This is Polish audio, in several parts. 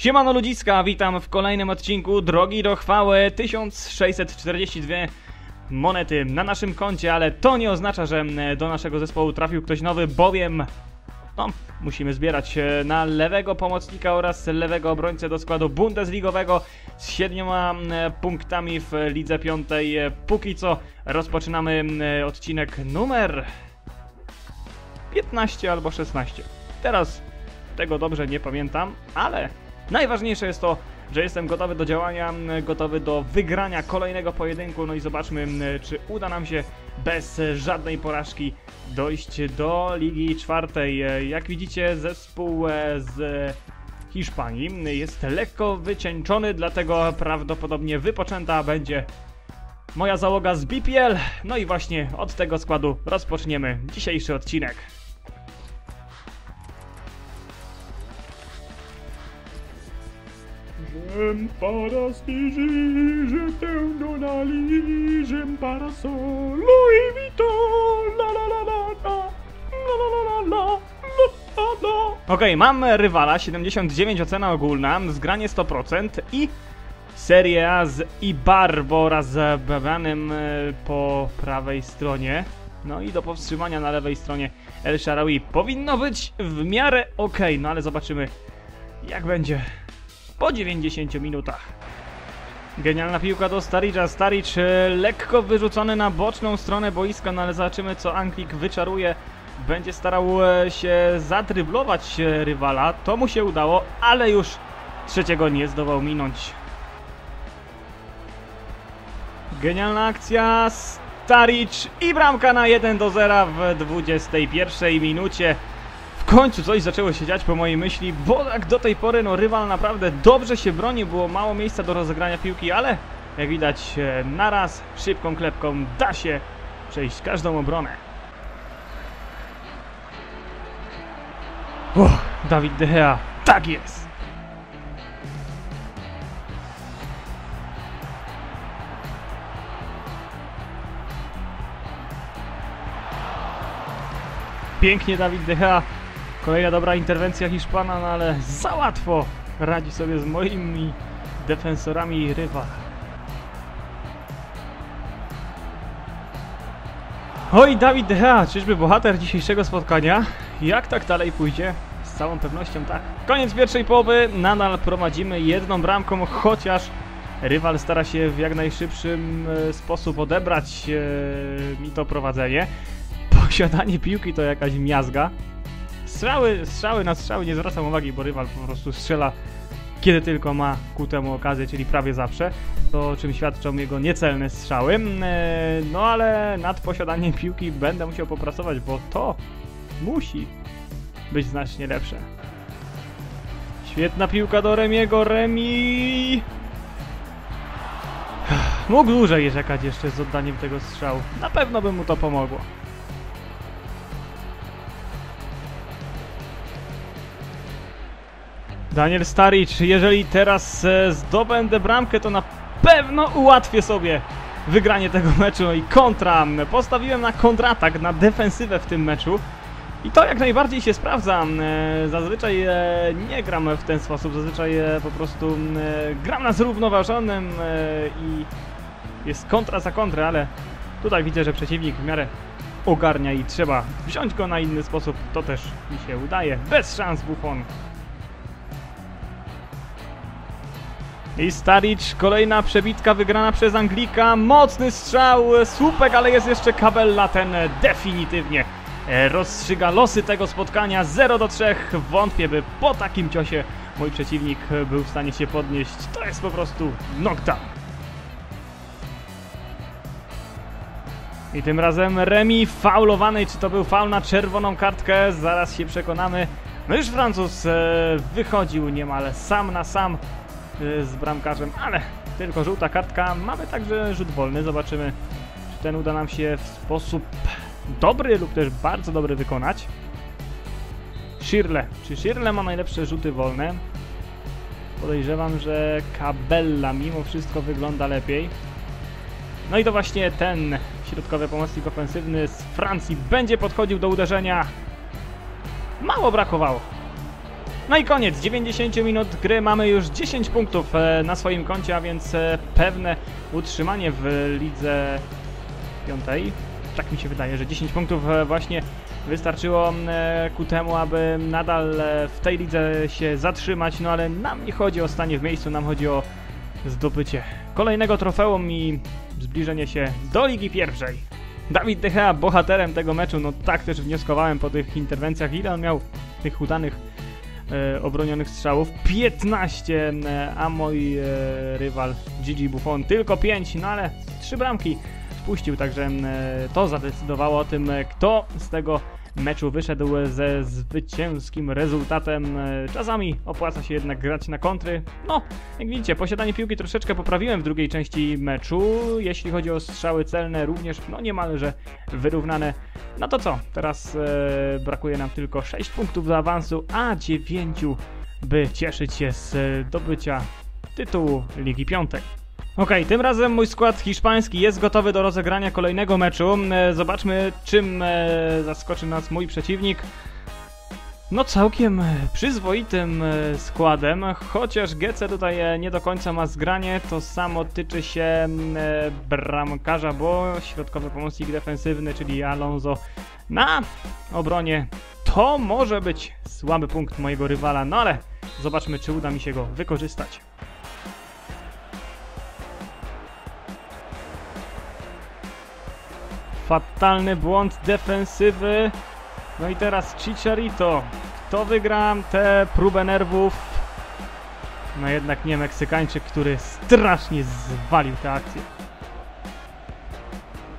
Siemano ludziska, witam w kolejnym odcinku Drogi do chwały 1642 monety na naszym koncie, ale to nie oznacza, że mm, do naszego zespołu trafił ktoś nowy, bowiem no, musimy zbierać na lewego pomocnika oraz lewego obrońcę do składu bundesligowego z siedmioma mm, punktami w lidze piątej. Póki co rozpoczynamy mm, odcinek numer 15 albo 16. Teraz tego dobrze nie pamiętam, ale najważniejsze jest to, że jestem gotowy do działania, gotowy do wygrania kolejnego pojedynku. No i zobaczmy, czy uda nam się bez żadnej porażki dojść do Ligi Czwartej. Jak widzicie, zespół e, z Hiszpanii jest lekko wycieńczony, dlatego prawdopodobnie wypoczęta będzie moja załoga z BPL. No i właśnie od tego składu rozpoczniemy dzisiejszy odcinek. T'aime dans la lit, j'aime parasol, Louis Vuitton, la la la la la, la la la la. Okej, mam rywala, 79 ocena ogólna, zgranie 100% i Serie A z Ibarbo rozbawianym e, po prawej stronie. No i do powstrzymania na lewej stronie El Sharawi powinno być w miarę ok, no ale zobaczymy jak będzie po 90 minutach. Genialna piłka do Staricza. Staric e, lekko wyrzucony na boczną stronę boiska, no ale zobaczymy co Anglik wyczaruje. Będzie starał e, się zadryblować e, rywala. To mu się udało, ale już trzeciego nie zdołał minąć. Genialna akcja. Staric i bramka na 1 do 0 w 21 minucie. Końcu coś zaczęło się dziać po mojej myśli, bo jak do tej pory no rywal naprawdę dobrze się broni, było mało miejsca do rozegrania piłki, ale jak widać e, naraz szybką klepką da się przejść każdą obronę. Uff, Dawid De Gea, tak jest! Pięknie Dawid De Gea Kolejna dobra interwencja Hiszpana, no ale za łatwo radzi sobie z moimi defensorami rywal. Oj, Dawid De Gea, czyżby bohater dzisiejszego spotkania? Jak tak dalej pójdzie? Z całą pewnością tak. Koniec pierwszej połowy, nadal prowadzimy jedną bramką, chociaż rywal stara się w jak najszybszym e, sposób odebrać e, mi to prowadzenie. Posiadanie piłki to jakaś miazga. Strzały, strzały na strzały nie zwracam uwagi, bo rywal po prostu strzela kiedy tylko ma ku temu okazję, czyli prawie zawsze, to czym świadczą jego niecelne strzały. E, No ale nad posiadaniem piłki będę musiał popracować, bo to musi być znacznie lepsze. Świetna piłka do Remiego, Remi! Mógł dłużej czekać jeszcze z oddaniem tego strzału. Na pewno by mu to pomogło. Daniel Staric, jeżeli teraz e, zdobędę bramkę, to na pewno ułatwię sobie wygranie tego meczu i kontra. Postawiłem na kontratak, na defensywę w tym meczu. I to jak najbardziej się sprawdza. E, Zazwyczaj e, nie gram w ten sposób, zazwyczaj po prostu gram na zrównoważonym i jest kontra za kontrę, ale tutaj widzę, że przeciwnik w miarę ogarnia i trzeba wziąć go na inny sposób. To też mi się udaje. Bez szans Buffon. I Staric, kolejna przebitka wygrana przez Anglika, mocny strzał, słupek, ale jest jeszcze Kabella, ten definitywnie e, rozstrzyga losy tego spotkania. 0 do 3, wątpię by po takim ciosie mój przeciwnik był w stanie się podnieść, to jest po prostu knockdown. I tym razem Remi faulowany, czy to był faul na czerwoną kartkę, zaraz się przekonamy. No już Francuz e, wychodził niemal sam na sam z bramkarzem, ale tylko żółta kartka. Mamy także rzut wolny. Zobaczymy, czy ten uda nam się w sposób dobry lub też bardzo dobry wykonać. Shirle. Czy Shirle ma najlepsze rzuty wolne? Podejrzewam, że Cabella mimo wszystko wygląda lepiej. No i to właśnie ten środkowy pomocnik ofensywny z Francji będzie podchodził do uderzenia. Mało brakowało. No i koniec, 90 minut gry, mamy już 10 punktów e, na swoim koncie, a więc e, pewne utrzymanie w lidze piątej. Tak mi się wydaje, że 10 punktów e, właśnie wystarczyło ku temu, aby nadal w tej lidze się zatrzymać, no ale nam nie chodzi o stanie w miejscu, nam chodzi o zdobycie kolejnego trofeum i zbliżenie się do Ligi Pierwszej. Dawid De Gea bohaterem tego meczu, no tak też wnioskowałem po tych interwencjach, ile on miał tych udanych obronionych strzałów. 15, e, a mój e, rywal Gigi Buffon tylko 5, no ale trzy bramki wpuścił, także e, to zadecydowało o tym, e, kto z tego meczu wyszedł ze zwycięskim rezultatem. E, Czasami opłaca się jednak grać na kontry. No, jak widzicie, posiadanie piłki troszeczkę poprawiłem w drugiej części meczu. Jeśli chodzi o strzały celne, również no niemalże wyrównane. No to co? Teraz e, brakuje nam tylko 6 punktów do awansu, a 9 by cieszyć się z e, dobycia tytułu Ligi Piątej. Okej, tym razem mój skład hiszpański jest gotowy do rozegrania kolejnego meczu. E, Zobaczmy, czym e, zaskoczy nas mój przeciwnik. No całkiem e, przyzwoitym składem, chociaż Gece tutaj nie do końca ma zgranie, to samo tyczy się bramkarza, bo środkowy pomocnik defensywny, czyli Alonso na obronie to może być słaby punkt mojego rywala, no ale zobaczmy czy uda mi się go wykorzystać. Fatalny błąd defensywy. No i teraz Chicharito. Kto wygra tę próbę nerwów? No jednak nie Meksykańczyk, który strasznie zwalił tę akcję.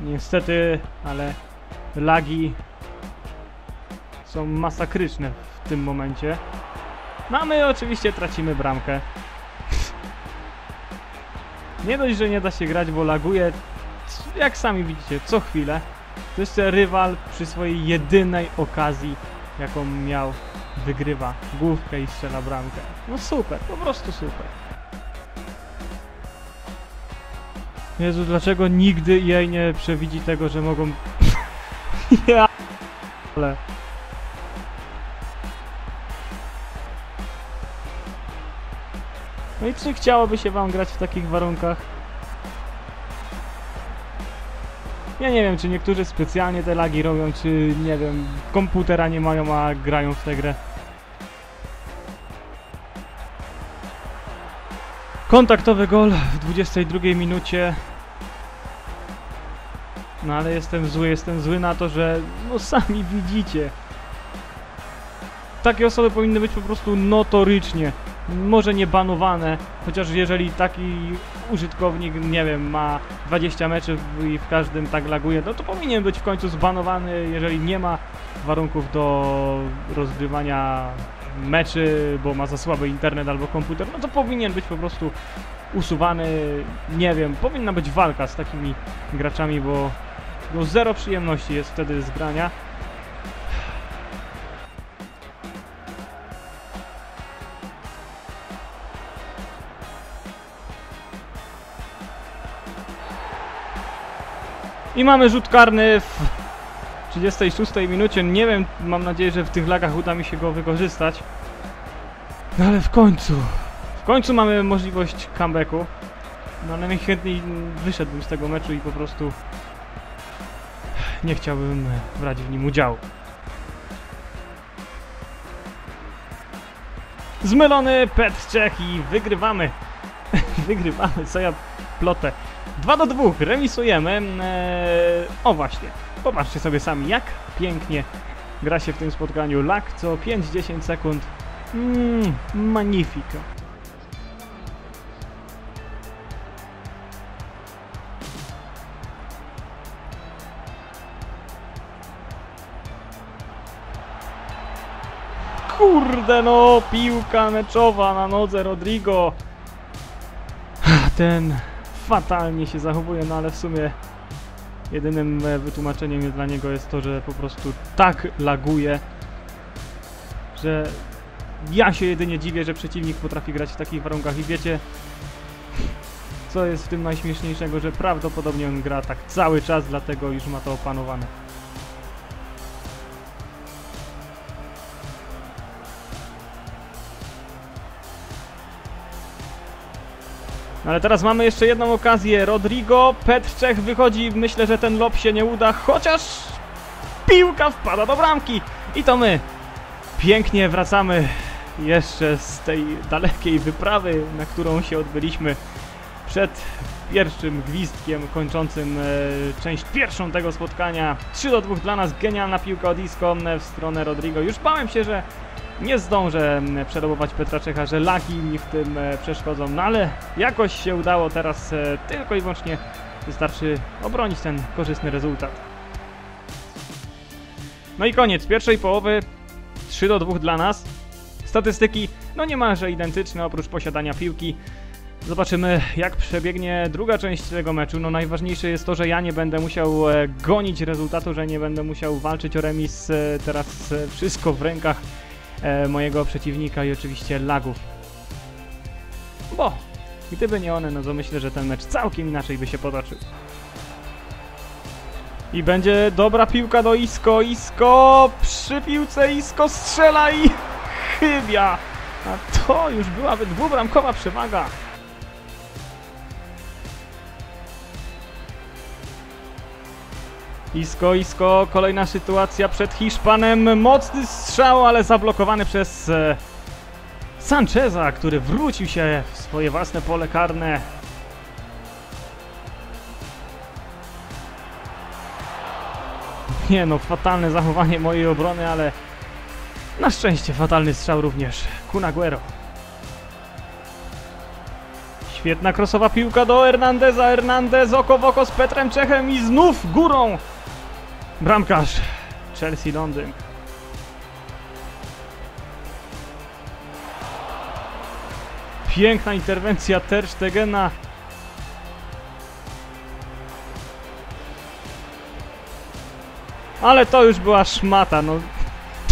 Niestety, ale lagi są masakryczne w tym momencie. No a my oczywiście tracimy bramkę. Nie dość, że nie da się grać, bo laguje, jak sami widzicie, co chwilę. To jeszcze rywal przy swojej jedynej okazji, jaką miał, wygrywa główkę i strzela bramkę. No super, po prostu super. Jezu, dlaczego nigdy jej nie przewidzi tego, że mogą... ja... Ale... No i czy chciałoby się wam grać w takich warunkach? Ja nie wiem, czy niektórzy specjalnie te lagi robią, czy nie wiem, komputera nie mają, a grają w tę grę. Kontaktowy gol w 22 minucie. No ale jestem zły, jestem zły na to, że no sami widzicie. Takie osoby powinny być po prostu notorycznie, może nie banowane, chociaż jeżeli taki użytkownik, nie wiem, ma 20 meczów i w każdym tak laguje, no to powinien być w końcu zbanowany, jeżeli nie ma warunków do rozgrywania meczy, bo ma za słaby internet albo komputer, no to powinien być po prostu usuwany, nie wiem, powinna być walka z takimi graczami, bo no zero przyjemności jest wtedy z grania. I mamy rzut karny w 36 minucie. Nie wiem, mam nadzieję, że w tych lagach uda mi się go wykorzystać. No ale w końcu, w końcu mamy możliwość comebacku. No ale najchętniej wyszedłbym z tego meczu i po prostu nie chciałbym brać w nim udziału. Zmylony Pet Czech i wygrywamy. wygrywamy, co ja plotę. 2 do 2, remisujemy. Eee, o właśnie, popatrzcie sobie sami, jak pięknie gra się w tym spotkaniu. Lak co 5-10 sekund. Mmm, magnifico. Kurde no, piłka meczowa na nodze Rodrigo. Ten fatalnie się zachowuje, no ale w sumie jedynym e, wytłumaczeniem dla niego jest to, że po prostu tak laguje, że ja się jedynie dziwię, że przeciwnik potrafi grać w takich warunkach i wiecie, co jest w tym najśmieszniejszego, że prawdopodobnie on gra tak cały czas, dlatego już ma to opanowane. Ale teraz mamy jeszcze jedną okazję. Rodrigo, Petr Czech wychodzi. Myślę, że ten lob się nie uda, chociaż piłka wpada do bramki. I to my pięknie wracamy jeszcze z tej dalekiej wyprawy, na którą się odbyliśmy przed pierwszym gwizdkiem kończącym e, część pierwszą tego spotkania. 3 do 2 dla nas, genialna piłka od Isco w stronę Rodrigo. Już bałem się, że nie zdążę m, przerobować Petra Czecha, że lagi mi w tym e, przeszkodzą, no ale jakoś się udało teraz e, tylko i wyłącznie wystarczy obronić ten korzystny rezultat. No i koniec pierwszej połowy. 3 do 2 dla nas. Statystyki no niemalże identyczne oprócz posiadania piłki. Zobaczymy jak przebiegnie druga część tego meczu. No najważniejsze jest to, że ja nie będę musiał e, gonić rezultatu, że nie będę musiał walczyć o remis. Teraz wszystko w rękach mojego przeciwnika i oczywiście lagów. Bo gdyby nie one, no to myślę, że ten mecz całkiem inaczej by się potoczył. I będzie dobra piłka do Isko. Isko przy piłce Isko strzela i chybia. A to już byłaby dwubramkowa przewaga. Isko, Isko, kolejna sytuacja przed Hiszpanem. Mocny strzał, ale zablokowany przez e, Sancheza, który wrócił się w swoje własne pole karne. Nie no, fatalne zachowanie mojej obrony, ale na szczęście fatalny strzał również. Kun Aguero. Świetna krosowa piłka do Hernandeza. Hernandez oko w oko z Petrem Czechem i znów górą. Bramkarz Chelsea Londyn. Piękna interwencja Ter Stegena. Ale to już była szmata, no.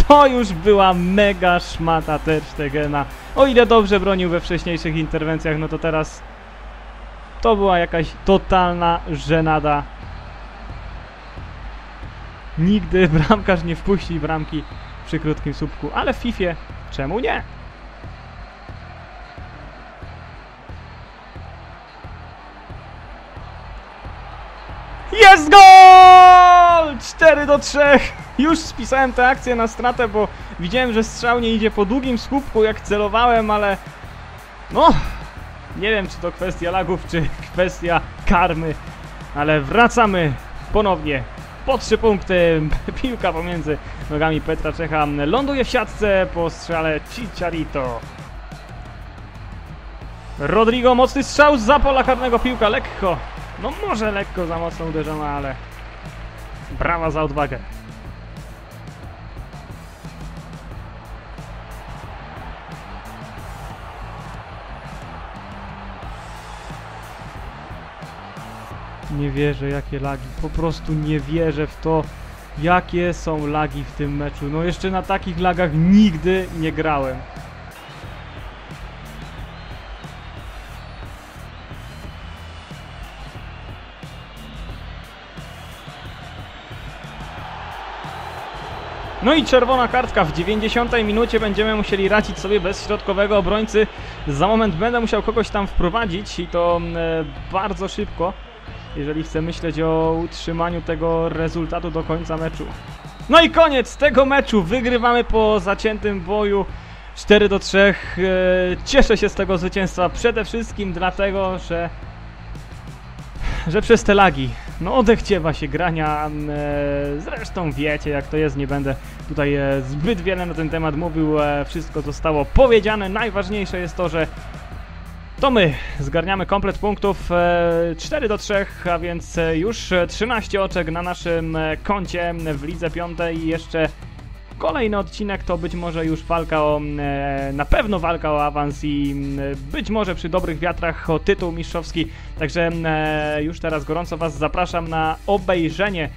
To już była mega szmata Ter Stegena. O ile dobrze bronił we wcześniejszych interwencjach, no to teraz to była jakaś totalna żenada. Nigdy bramkarz nie wpuści bramki przy krótkim słupku, ale w FIFA czemu nie? Jest gol! 4 do 3. Już spisałem tę akcję na stratę, bo widziałem, że strzał nie idzie po długim słupku, jak celowałem, ale no, nie wiem, czy to kwestia lagów, czy kwestia karmy, ale wracamy ponownie po trzy punkty. Piłka pomiędzy nogami Petra Czecha ląduje w siatce po strzale Chicharito. Rodrigo, mocny strzał za pola karnego, piłka lekko. No może lekko za mocno uderzona, ale brawa za odwagę. Nie wierzę jakie lagi, po prostu nie wierzę w to jakie są lagi w tym meczu. No jeszcze na takich lagach nigdy nie grałem. No i czerwona kartka w 90 minucie będziemy musieli radzić sobie bez środkowego obrońcy. Za moment będę musiał kogoś tam wprowadzić i to e, bardzo szybko, jeżeli chcę myśleć o utrzymaniu tego rezultatu do końca meczu. No i koniec tego meczu. Wygrywamy po zaciętym boju 4 do 3. E, cieszę się z tego zwycięstwa przede wszystkim dlatego, że że przez te lagi, no odechciewa się grania, e, zresztą wiecie jak to jest, nie będę tutaj e, zbyt wiele na ten temat mówił, wszystko zostało powiedziane, najważniejsze jest to, że to my zgarniamy komplet punktów e, 4 do 3, a więc e, już 13 oczek na naszym e, koncie w Lidze Piątej i jeszcze Kolejny odcinek to być może już walka o, e, na pewno walka o awans i e, być może przy dobrych wiatrach o tytuł mistrzowski. Także e, już teraz gorąco Was zapraszam na obejrzenie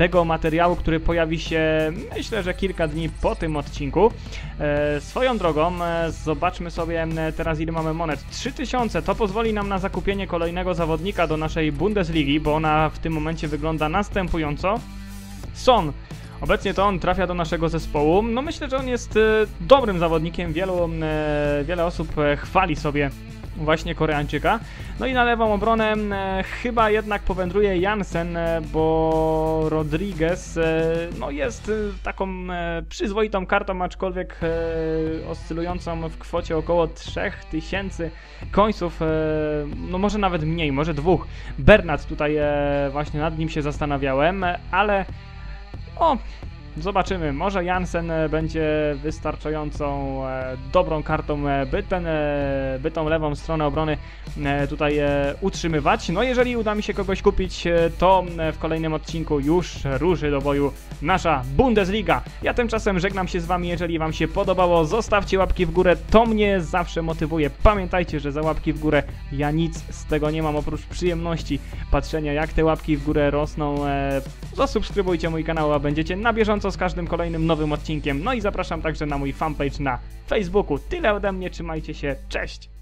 tego materiału, który pojawi się myślę, że kilka dni po tym odcinku. E, swoją drogą, e, zobaczmy sobie e, teraz ile mamy monet. 3000 to pozwoli nam na zakupienie kolejnego zawodnika do naszej Bundesligi, bo ona w tym momencie wygląda następująco. Son Obecnie to on trafia do naszego zespołu. No myślę, że on jest dobrym zawodnikiem. Wielu, wiele osób chwali sobie właśnie Koreańczyka. No i na lewą obronę e, chyba jednak powędruje Jansen, e, bo Rodriguez e, no jest taką przyzwoitą kartą, aczkolwiek oscylującą w kwocie około 3000 końców, no może nawet mniej, może dwóch. Bernat tutaj właśnie nad nim się zastanawiałem, ale o, Zobaczymy, może Jansen e, będzie wystarczającą e, dobrą kartą, by, ten, e, by tą lewą stronę obrony tutaj utrzymywać. No jeżeli uda mi się kogoś kupić, to w kolejnym odcinku już ruszy do boju nasza Bundesliga. Ja tymczasem żegnam się z wami, jeżeli wam się podobało, zostawcie łapki w górę, to mnie zawsze motywuje. Pamiętajcie, że za łapki w górę ja nic z tego nie mam, oprócz przyjemności patrzenia jak te łapki w górę rosną. Zasubskrybujcie mój kanał, a będziecie na bieżąco z każdym kolejnym nowym odcinkiem. No i zapraszam także na mój fanpage na Facebooku. Tyle ode mnie, trzymajcie się, cześć!